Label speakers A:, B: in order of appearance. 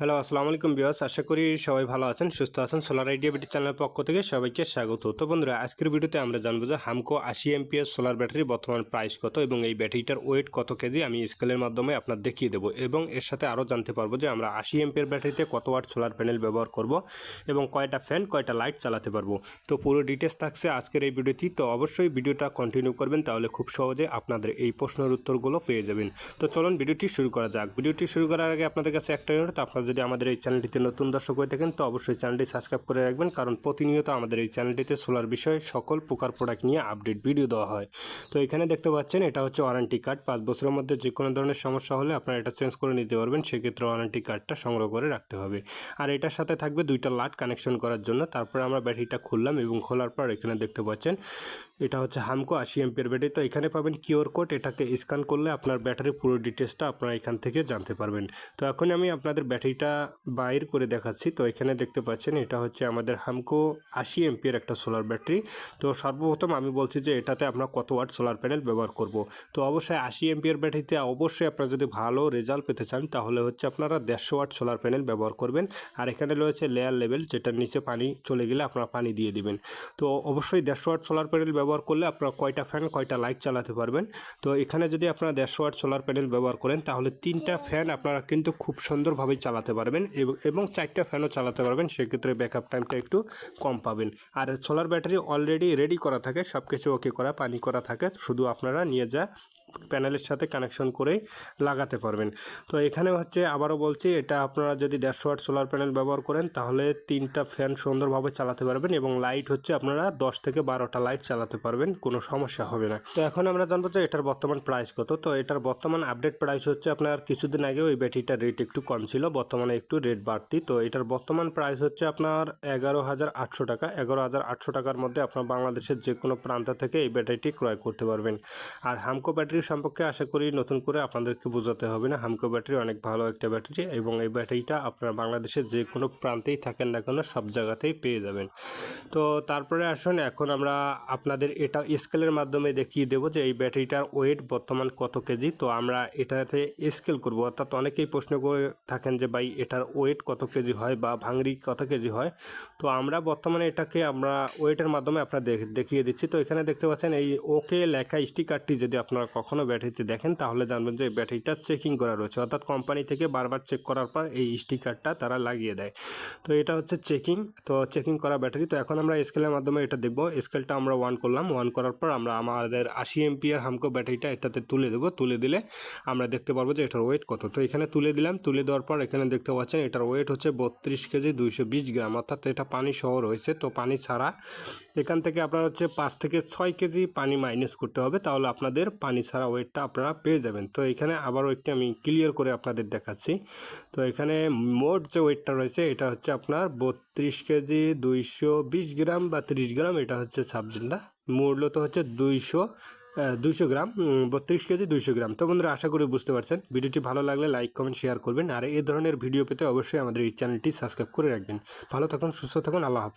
A: Hello আসসালামু আলাইকুম বিয়াস আশা করি সবাই ভালো আছেন, সুস্থ আছেন। সোলার আইডিয়া বিটি চ্যানেলের পক্ষ থেকে সবাইকে স্বাগত। তো বন্ধুরা, আজকের ভিডিওতে আমরা জানব যে হামকো আশি এমপিএস সোলার ব্যাটারির বর্তমান প্রাইস কত এবং এই ব্যাটারিটার ওয়েট কত কেজি আমি স্কেলের মাধ্যমে আপনার দেখিয়ে দেবো। এবং এর সাথে আরও জানতে পারব যে আমরা আশি এমপিএর ব্যাটারিতে কত ওয়াট সোলার প্যানেল ব্যবহার করব এবং কয়টা ফ্যান কয়টা লাইট চালাতে পারব। তো পুরো ডিটেলস থাকছে আজকের এই ভিডিওটি তো অবশ্যই ভিডিওটা কন্টিনিউ করবেন, তাহলে খুব সহজে আপনাদের এই প্রশ্নের উত্তরগুলো পেয়ে যাবেন। তো চলুন ভিডিওটি শুরু করা যাক। ভিডিওটি শুরু করার আগে আপনাদের কাছে একটা আপনারা যদি আমাদের এই চ্যানেলটিতে নতুন দর্শক হয়ে থাকেন, তো অবশ্যই চ্যানেলটি সাবস্ক্রাইব করে রাখবেন। কারণ প্রতিনিয়ত আমাদের এই চ্যানেলটিতে সোলার বিষয়ে সকল প্রকার প্রোডাক্ট নিয়ে আপডেট ভিডিও দেওয়া হয়। তো এখানে দেখতে পাচ্ছেন, এটা হচ্ছে ওয়ারেন্টি কার্ড পাঁচ বছরের মধ্যে যে কোনো ধরনের সমস্যা হলে আপনারা এটা চেঞ্জ করে নিতে পারবেন। সেক্ষেত্রে ওয়ারেন্টি কার্ডটা সংগ্রহ করে রাখতে হবে। আর এটার সাথে থাকবে দুইটা লাট কানেকশন করার জন্য। তারপরে আমরা ব্যাটারিটা খুললাম এবং খোলার পর এখানে দেখতে পাচ্ছেন এটা হচ্ছে হামকো আশি এমপিয়ার ব্যাটারি। তো এখানে পাবেন কিউআর কোড, এটাকে স্ক্যান করলে আপনার ব্যাটারির পুরো ডিটেলসটা আপনারা এখান থেকে জানতে পারবেন। তো এখন আমি আপনাদের ব্যাটারিটা বাইর করে দেখাচ্ছি। তো এখানে দেখতে পাচ্ছেন, এটা হচ্ছে আমাদের হামকো আশি এমপিয়ার একটা সোলার ব্যাটারি। তো সর্বপ্রথম আমি বলছি যে এটাতে আমরা কত ওয়াট সোলার প্যানেল ব্যবহার করব। তো অবশ্যই আশি এমপিয়ার ব্যাটারিতে অবশ্যই আপনারা যদি ভালো রেজাল্ট পেতে চান, তাহলে হচ্ছে আপনারা দেড়শো ওয়াট সোলার প্যানেল ব্যবহার করবেন। আর এখানে রয়েছে লেয়ার লেভেল, যেটার নিচে পানি চলে গেলে আপনারা পানি দিয়ে দিবেন। তো অবশ্যই দেড়শো ওয়াট সোলার প্যানেল ব্যবহার করলে আপনারা কয়টা ফ্যান কয়টা লাইট চালাতে পারবেন। তো এখানে যদি আপনারা দেড়শো ওয়াট সোলার প্যানেল ব্যবহার করেন তাহলে তিনটা ফ্যান আপনারা কিন্তু খুব সুন্দরভাবে চালাতে পারবেন এবং- চারটা ফ্যানও চালাতে পারবেন সেক্ষেত্রে ব্যাক আপ টাইমটা একটু কম পাবেন। আর সোলার ব্যাটারি অলরেডি রেডি করা থাকে সব কিছু ওকে করা পানি করা থাকে শুধু আপনারা নিয়ে যা প্যানেলের সাথে কানেকশন করেই লাগাতে পারবেন। তো এখানে হচ্ছে আবারও বলছি, এটা আপনারা যদি দেড়শো ওয়াট সোলার প্যানেল ব্যবহার করেন, তাহলে তিনটা ফ্যান সুন্দরভাবে চালাতে পারবেন এবং লাইট হচ্ছে আপনারা দশ থেকে বারোটা লাইট চালাতে পারবেন, কোনো সমস্যা হবে না। তো এখন আমরা জানব যে এটার বর্তমান প্রাইস কত। তো এটার বর্তমান আপডেট প্রাইস হচ্ছে আপনার কিছুদিন আগে ওই ব্যাটারিটার রেট একটু কম ছিল, বর্তমানে একটু রেট বাড়তি। তো এটার বর্তমান প্রাইস হচ্ছে আপনার এগারো হাজার আটশো টাকা। এগারো হাজার আটশো টাকার মধ্যে আপনার বাংলাদেশের যে কোনো প্রান্ত থেকে এই ব্যাটারিটি ক্রয় করতে পারবেন। আর হামকো ব্যাটারি সম্পর্কে আশা করি নতুন করে আপনাদেরকে বোঝাতে হবে না। হামকো ব্যাটারি অনেক ভালো একটা ব্যাটারি এবং এই ব্যাটারিটা আপনার বাংলাদেশের যে কোনো প্রান্তেই থাকেন না কেন, সব জায়গাতেই পেয়ে যাবেন। তো তারপরে আসুন, এখন আমরা আপনাদের এটা স্কেলের মাধ্যমে দেখিয়ে দেবো যে এই ব্যাটারিটার ওয়েট বর্তমান কত কেজি। তো আমরা এটাতে স্কেল করব। অর্থাৎ অনেকেই প্রশ্ন করে থাকেন যে ভাই, এটার ওয়েট কত কেজি হয় বা ভাঙড়ি কত কেজি হয়? তো আমরা বর্তমানে এটাকে আমরা ওয়েটের মাধ্যমে আপনার দেখ- দেখিয়ে দিচ্ছি। তো এখানে দেখতে পাচ্ছেন এই ওকে লেখা স্টিকারটি যদি আপনারা কখনো ব্যাটারিতে দেখেন, তাহলে জানবেন যে ব্যাটারিটা চেকিং করা রয়েছে। অর্থাৎ কোম্পানি থেকে বারবার চেক করার পর এই স্টিকারটা তারা লাগিয়ে দেয়। তো এটা হচ্ছে চেকিং তো চেকিং করা ব্যাটারি। তো এখন আমরা স্কেলের মাধ্যমে এটা দেখব। স্কেলটা আমরা ওয়ান করলাম। ওয়ান করার পর আমরা আমাদের আশি এমপিয়ার হামকো ব্যাটারিটা এটাতে তুলে দেবো। তুলে দিলে আমরা দেখতে পারব যে এটার ওয়েট কত। তো এখানে তুলে দিলাম। তুলে দেওয়ার পর এখানে দেখতে পাচ্ছেন এটার ওয়েট হচ্ছে বত্রিশ কেজি দুইশো বিশ গ্রাম। অর্থাৎ এটা পানি সহ রয়েছে। তো পানি ছাড়া এখান থেকে আপনার হচ্ছে পাঁচ থেকে ছয় কেজি পানি মাইনাস করতে হবে। তাহলে আপনাদের পানি ছাড়া ওয়েটটা আপনারা পেয়ে যাবেন। তো এখানে আবারও একটি আমি ক্লিয়ার করে আপনাদের দেখাচ্ছি। তো এখানে মোট যে ওয়েটটা রয়েছে, এটা হচ্ছে আপনার বত্রিশ কেজি দুইশো বিশ গ্রাম বা তিরিশ গ্রাম, এটা হচ্ছে সাবজেক্টটা মূলত হচ্ছে দুইশো দুইশো গ্রাম বত্রিশ কেজি দুইশো গ্রাম। তো বন্ধুরা, আশা করি বুঝতে পারছেন। ভিডিওটি ভালো লাগলে লাইক, কমেন্ট, শেয়ার করবেন। আর এই ধরনের ভিডিও পেতে অবশ্যই আমাদের এই চ্যানেলটি সাবস্ক্রাইব করে রাখবেন। ভালো থাকুন, সুস্থ থাকুন, আল্লাহ হাফিজ।